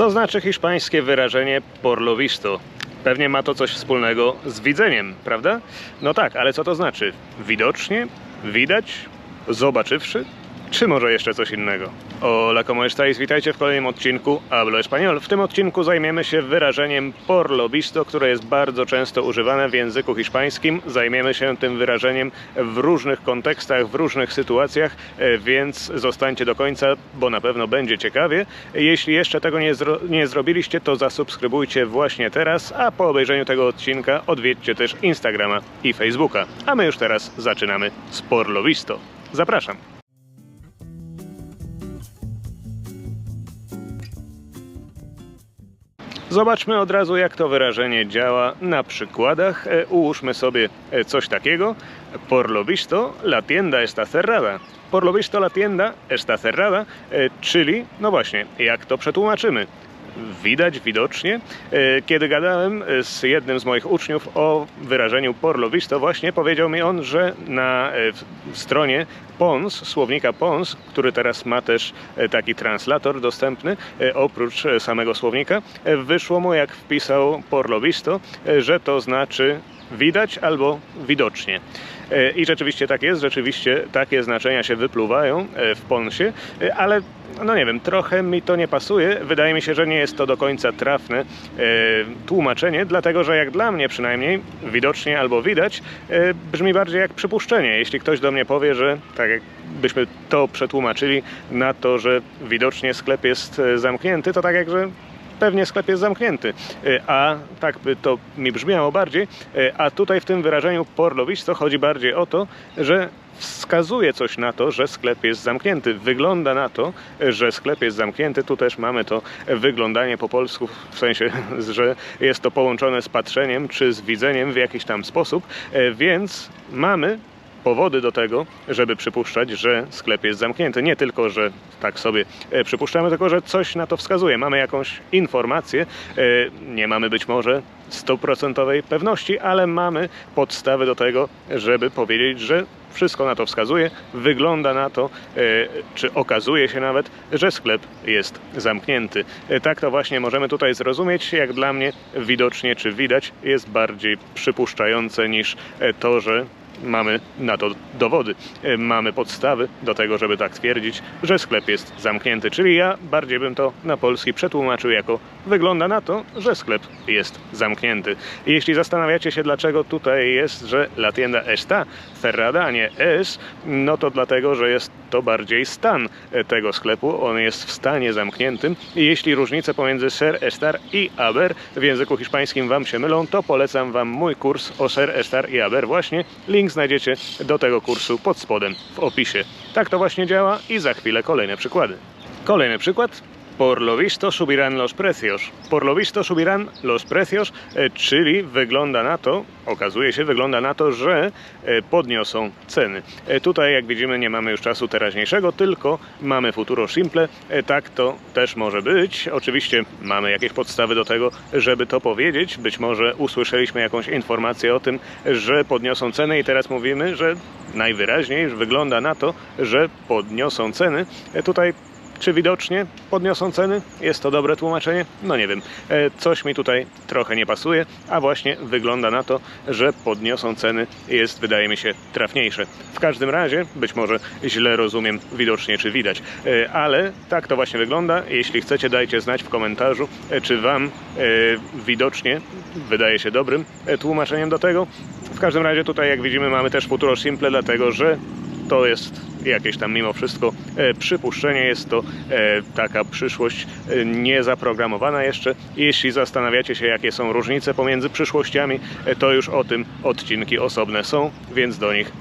Co znaczy hiszpańskie wyrażenie por lo visto? Pewnie ma to coś wspólnego z widzeniem, prawda? No tak, ale co to znaczy? Widocznie? Widać? Zobaczywszy? Czy może jeszcze coś innego? Hola, como estáis? Witajcie w kolejnym odcinku Hablo Español. W tym odcinku zajmiemy się wyrażeniem por lo visto, które jest bardzo często używane w języku hiszpańskim. Zajmiemy się tym wyrażeniem w różnych kontekstach, w różnych sytuacjach, e, więc zostańcie do końca, bo na pewno będzie ciekawie. Jeśli jeszcze tego nie, zro nie zrobiliście, to zasubskrybujcie właśnie teraz, a po obejrzeniu tego odcinka odwiedźcie też Instagrama i Facebooka. A my już teraz zaczynamy z por lo visto. Zapraszam. Zobaczmy od razu, jak to wyrażenie działa na przykładach. E, Ułóżmy sobie e, coś takiego. Por lo visto, la tienda está cerrada. Por lo visto, la tienda está cerrada, e, czyli, no właśnie, jak to przetłumaczymy? Widać, widocznie. E, Kiedy gadałem z jednym z moich uczniów o wyrażeniu por lo visto, właśnie powiedział mi on, że na e, stronie Pons, słownika Pons, który teraz ma też e, taki translator dostępny, e, oprócz e, samego słownika, e, wyszło mu jak wpisał por lo visto, e, że to znaczy widać albo widocznie. E, I rzeczywiście tak jest, rzeczywiście takie znaczenia się wypluwają e, w Ponsie, e, ale no nie wiem, trochę mi to nie pasuje. Wydaje mi się, że nie jest to do końca trafne tłumaczenie, dlatego że jak dla mnie przynajmniej widocznie albo widać brzmi bardziej jak przypuszczenie. Jeśli ktoś do mnie powie, że tak jakbyśmy to przetłumaczyli na to, że widocznie sklep jest zamknięty, to tak jak, że pewnie sklep jest zamknięty. E, A tak by to mi brzmiało bardziej. E, A tutaj w tym wyrażeniu por lo visto chodzi bardziej o to, że wskazuje coś na to, że sklep jest zamknięty. Wygląda na to, że sklep jest zamknięty. Tu też mamy to wyglądanie po polsku, w sensie, że jest to połączone z patrzeniem czy z widzeniem w jakiś tam sposób, E, więc mamy powody do tego, żeby przypuszczać, że sklep jest zamknięty. Nie tylko, że tak sobie e, przypuszczamy, tylko, że coś na to wskazuje. Mamy jakąś informację, e, nie mamy być może stuprocentowej pewności, ale mamy podstawy do tego, żeby powiedzieć, że wszystko na to wskazuje, wygląda na to, e, czy okazuje się nawet, że sklep jest zamknięty. Tak to właśnie możemy tutaj zrozumieć. Jak dla mnie widocznie czy widać jest bardziej przypuszczające niż to, że mamy na to dowody. E, Mamy podstawy do tego, żeby tak twierdzić, że sklep jest zamknięty. Czyli ja bardziej bym to na polski przetłumaczył jako wygląda na to, że sklep jest zamknięty. Jeśli zastanawiacie się, dlaczego tutaj jest, że la tienda está cerrada, a nie es, no to dlatego, że jest to bardziej stan e, tego sklepu. On jest w stanie zamkniętym. Jeśli różnice pomiędzy ser, estar i haber w języku hiszpańskim Wam się mylą, to polecam Wam mój kurs o ser, estar i haber właśnie. Link znajdziecie do tego kursu pod spodem w opisie. Tak to właśnie działa i za chwilę kolejne przykłady. Kolejny przykład. Por lo visto subirán los precios. Por lo visto subirán los precios, e, czyli wygląda na to, okazuje się, wygląda na to, że e, podniosą ceny. E, Tutaj, jak widzimy, nie mamy już czasu teraźniejszego, tylko mamy futuro simple. E, Tak to też może być. Oczywiście mamy jakieś podstawy do tego, żeby to powiedzieć. Być może usłyszeliśmy jakąś informację o tym, że podniosą ceny i teraz mówimy, że najwyraźniej wygląda na to, że podniosą ceny. Tutaj czy widocznie podniosą ceny? Jest to dobre tłumaczenie? No nie wiem. E, Coś mi tutaj trochę nie pasuje, a właśnie wygląda na to, że podniosą ceny jest, wydaje mi się, trafniejsze. W każdym razie, być może źle rozumiem widocznie czy widać, E, ale tak to właśnie wygląda. Jeśli chcecie, dajcie znać w komentarzu, e, czy Wam widocznie wydaje się dobrym tłumaczeniem do tego. W każdym razie tutaj, jak widzimy, mamy też futuro simple, dlatego że to jest jakieś tam mimo wszystko e, przypuszczenie, jest to e, taka przyszłość e, niezaprogramowana jeszcze. Jeśli zastanawiacie się, jakie są różnice pomiędzy przyszłościami, to już o tym odcinki osobne są, więc do nich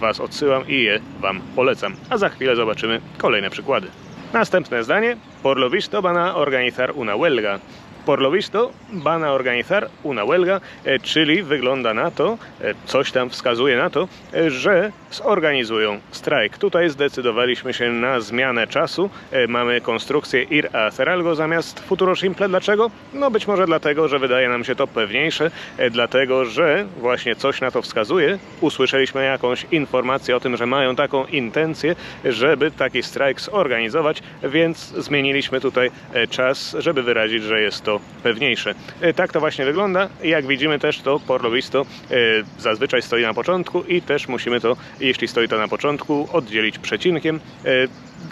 Was odsyłam i je Wam polecam. A za chwilę zobaczymy kolejne przykłady. Następne zdanie. Por lo visto organizar una huelga. Por lo visto van a organizar una huelga, e, czyli wygląda na to, e, coś tam wskazuje na to, e, że zorganizują strajk. Tutaj zdecydowaliśmy się na zmianę czasu. Mamy konstrukcję ir a algo zamiast futuro simple. Dlaczego? No być może dlatego, że wydaje nam się to pewniejsze, dlatego że właśnie coś na to wskazuje. Usłyszeliśmy jakąś informację o tym, że mają taką intencję, żeby taki strajk zorganizować, więc zmieniliśmy tutaj czas, żeby wyrazić, że jest to pewniejsze. E, Tak to właśnie wygląda. Jak widzimy też to por lo visto e, zazwyczaj stoi na początku i też musimy to, jeśli stoi to na początku, oddzielić przecinkiem,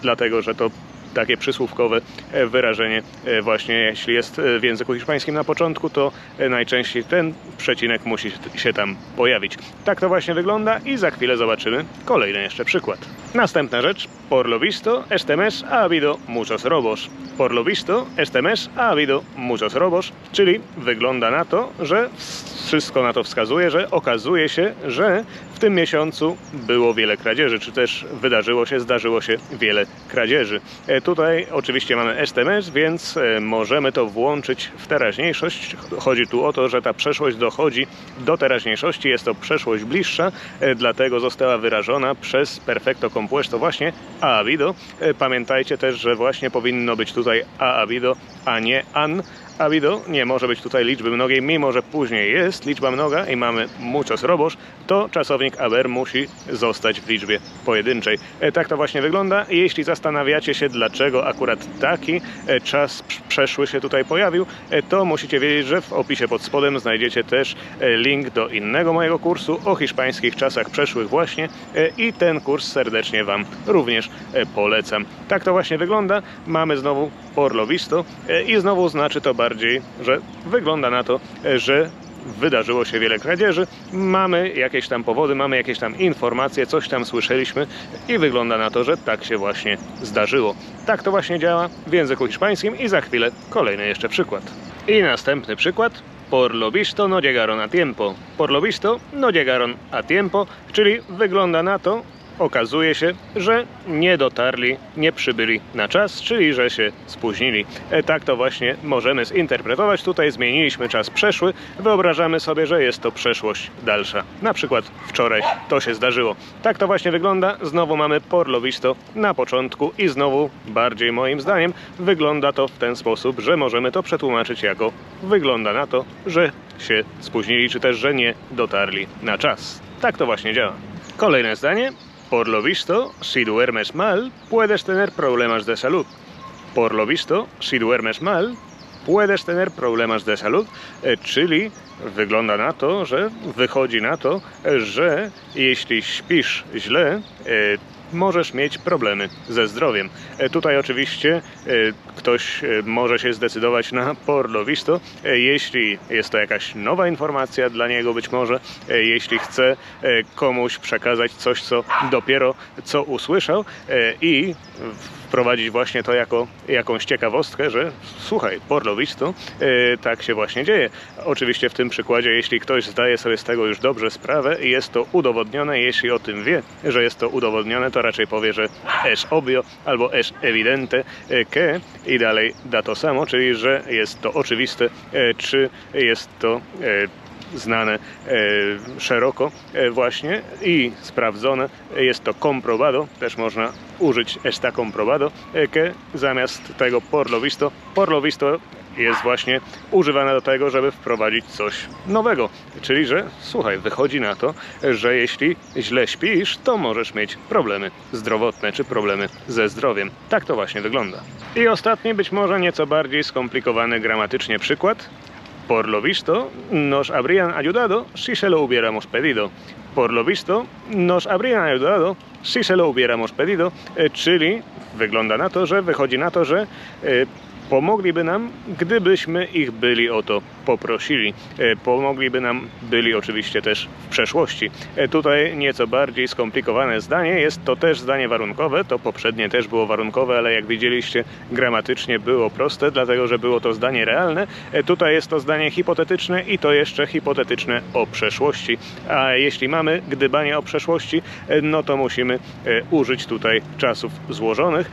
dlatego że to takie przysłówkowe e, wyrażenie e, właśnie jeśli jest e, w języku hiszpańskim na początku, to najczęściej ten przecinek musi się tam pojawić. Tak to właśnie wygląda i za chwilę zobaczymy kolejny jeszcze przykład. Następna rzecz. Por lo visto, este mes ha habido muchos robos. Por lo visto, este mes ha habido muchos robos, czyli wygląda na to, że wszystko na to wskazuje, że okazuje się, że w tym miesiącu było wiele kradzieży, czy też wydarzyło się, zdarzyło się wiele kradzieży. Tutaj oczywiście mamy STMS, więc e, możemy to włączyć w teraźniejszość. Chodzi tu o to, że ta przeszłość dochodzi do teraźniejszości, jest to przeszłość bliższa, e, dlatego została wyrażona przez perfecto compuesto właśnie a. E, Pamiętajcie też, że właśnie powinno być tutaj a habido, a nie an habido. Nie może być tutaj liczby mnogiej, mimo że później jest liczba mnoga i mamy muchos robos, to czasownik haber musi zostać w liczbie pojedynczej. E, Tak to właśnie wygląda. Jeśli zastanawiacie się, dlaczego akurat taki e, czas przeszły się tutaj pojawił, e, to musicie wiedzieć, że w opisie pod spodem znajdziecie też link do innego mojego kursu o hiszpańskich czasach przeszłych właśnie i ten kurs serdecznie Wam również polecam. Tak to właśnie wygląda. Mamy znowu por lo visto e, i znowu znaczy to bardziej, że wygląda na to, e, że wydarzyło się wiele kradzieży, mamy jakieś tam powody, mamy jakieś tam informacje, coś tam słyszeliśmy i wygląda na to, że tak się właśnie zdarzyło. Tak to właśnie działa w języku hiszpańskim i za chwilę kolejny jeszcze przykład. I następny przykład. Por lo visto no llegaron a tiempo. Por lo visto no llegaron a tiempo, czyli wygląda na to, okazuje się, że nie dotarli, nie przybyli na czas, czyli że się spóźnili. E, Tak to właśnie możemy zinterpretować. Tutaj zmieniliśmy czas przeszły, wyobrażamy sobie, że jest to przeszłość dalsza. Na przykład wczoraj to się zdarzyło. Tak to właśnie wygląda. Znowu mamy por lo visto na początku i znowu bardziej moim zdaniem wygląda to w ten sposób, że możemy to przetłumaczyć jako wygląda na to, że się spóźnili, czy też, że nie dotarli na czas. Tak to właśnie działa. Kolejne zdanie. Por lo visto, si duermes mal, puedes tener problemas de salud. Por lo visto, si duermes mal, puedes tener problemas de salud, e, czyli wygląda na to, że wychodzi na to, że jeśli śpisz źle, e, możesz mieć problemy ze zdrowiem. E, Tutaj oczywiście e, ktoś e, może się zdecydować na por lo visto, e, jeśli jest to jakaś nowa informacja dla niego być może, jeśli chce komuś przekazać coś, co dopiero co usłyszał i wprowadzić właśnie to jako jakąś ciekawostkę, że słuchaj, por lo visto, e, tak się właśnie dzieje. Oczywiście w tym przykładzie, jeśli ktoś zdaje sobie z tego już dobrze sprawę i jest to udowodnione, jeśli o tym wie, że jest to udowodnione, to raczej powie, że es obvio albo es evidente e, que i dalej da to samo, czyli że jest to oczywiste, e, czy jest to znane e, szeroko e, właśnie i sprawdzone. Jest to comprobado, też można użyć está comprobado, que zamiast tego por lo visto, por lo visto jest właśnie używane do tego, żeby wprowadzić coś nowego. Czyli, że słuchaj, wychodzi na to, że jeśli źle śpisz, to możesz mieć problemy zdrowotne czy problemy ze zdrowiem. Tak to właśnie wygląda. I ostatni, być może nieco bardziej skomplikowany gramatycznie przykład. Por lo visto, nos habrían ayudado si se lo hubiéramos pedido. Por lo visto, nos habrían ayudado si se lo hubiéramos pedido, e, czyli wygląda na pomogliby nam, gdybyśmy ich byli o to poprosili. E, Pomogliby nam byli oczywiście też w przeszłości. E, Tutaj nieco bardziej skomplikowane zdanie jest to też zdanie warunkowe. To poprzednie też było warunkowe, ale jak widzieliście, gramatycznie było proste, dlatego że było to zdanie realne. E, Tutaj jest to zdanie hipotetyczne i to jeszcze hipotetyczne o przeszłości. A jeśli mamy gdybanie o przeszłości, no to musimy użyć tutaj czasów złożonych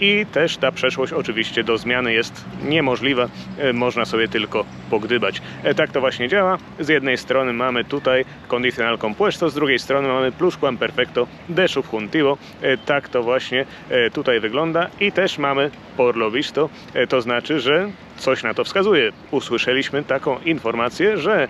i też ta przeszłość oczywiście do zmiany jest niemożliwa, e, można sobie tylko pogdybać. E, Tak to właśnie działa. Z jednej strony mamy tutaj condicional compuesto, z drugiej strony mamy plusquamperfecto de subjuntivo. E, Tak to właśnie tutaj wygląda i też mamy por visto, to znaczy, że coś na to wskazuje. Usłyszeliśmy taką informację, że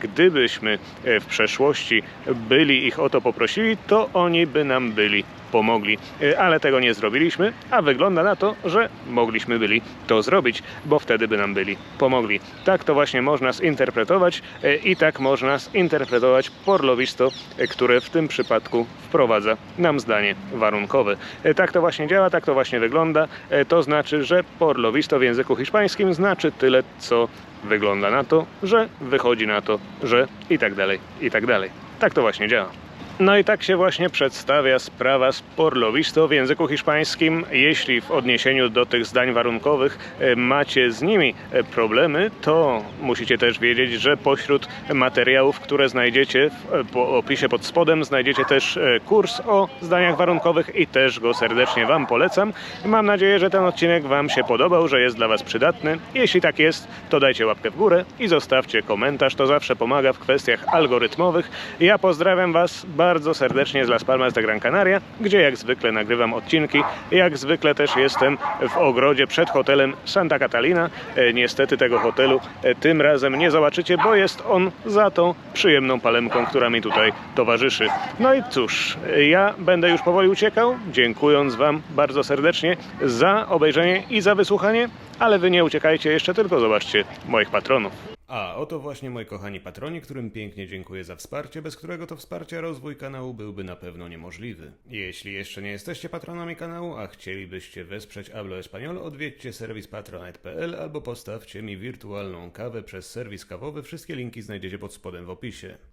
gdybyśmy w przeszłości byli ich o to poprosili, to oni by nam byli pomogli. E, Ale tego nie zrobiliśmy, a wygląda na to, że mogliśmy byli to zrobić, bo wtedy by nam byli pomogli. Tak to właśnie można zinterpretować e, i tak można zinterpretować por lo visto, e, które w tym przypadku wprowadza nam zdanie warunkowe. Tak to właśnie działa, tak to właśnie wygląda. To znaczy, że por lo visto w języku hiszpańskim znaczy tyle, co wygląda na to, że wychodzi na to, że i tak dalej, i tak dalej. Tak to właśnie działa. No i tak się właśnie przedstawia sprawa z por lo visto w języku hiszpańskim. Jeśli w odniesieniu do tych zdań warunkowych e, macie z nimi e, problemy, to musicie też wiedzieć, że pośród materiałów, które znajdziecie w e, opisie pod spodem, znajdziecie też kurs o zdaniach warunkowych i też go serdecznie Wam polecam. Mam nadzieję, że ten odcinek Wam się podobał, że jest dla Was przydatny. Jeśli tak jest, to dajcie łapkę w górę i zostawcie komentarz, to zawsze pomaga w kwestiach algorytmowych. Ja pozdrawiam Was bardzo serdecznie z Las Palmas de Gran Canaria, gdzie jak zwykle nagrywam odcinki. Jak zwykle też jestem w ogrodzie przed hotelem Santa Catalina. E, Niestety tego hotelu e, tym razem nie zobaczycie, bo jest on za tą przyjemną palemką, która mi tutaj towarzyszy. No i cóż, e, ja będę już powoli uciekał, dziękując Wam bardzo serdecznie za obejrzenie i za wysłuchanie, ale Wy nie uciekajcie jeszcze, tylko zobaczcie moich patronów. A oto właśnie moi kochani patroni, którym pięknie dziękuję za wsparcie, bez którego to wsparcia rozwój kanału byłby na pewno niemożliwy. Jeśli jeszcze nie jesteście patronami kanału, a chcielibyście wesprzeć Hablo Español, odwiedźcie serwis patronet.pl albo postawcie mi wirtualną kawę przez serwis kawowy. Wszystkie linki znajdziecie pod spodem w opisie.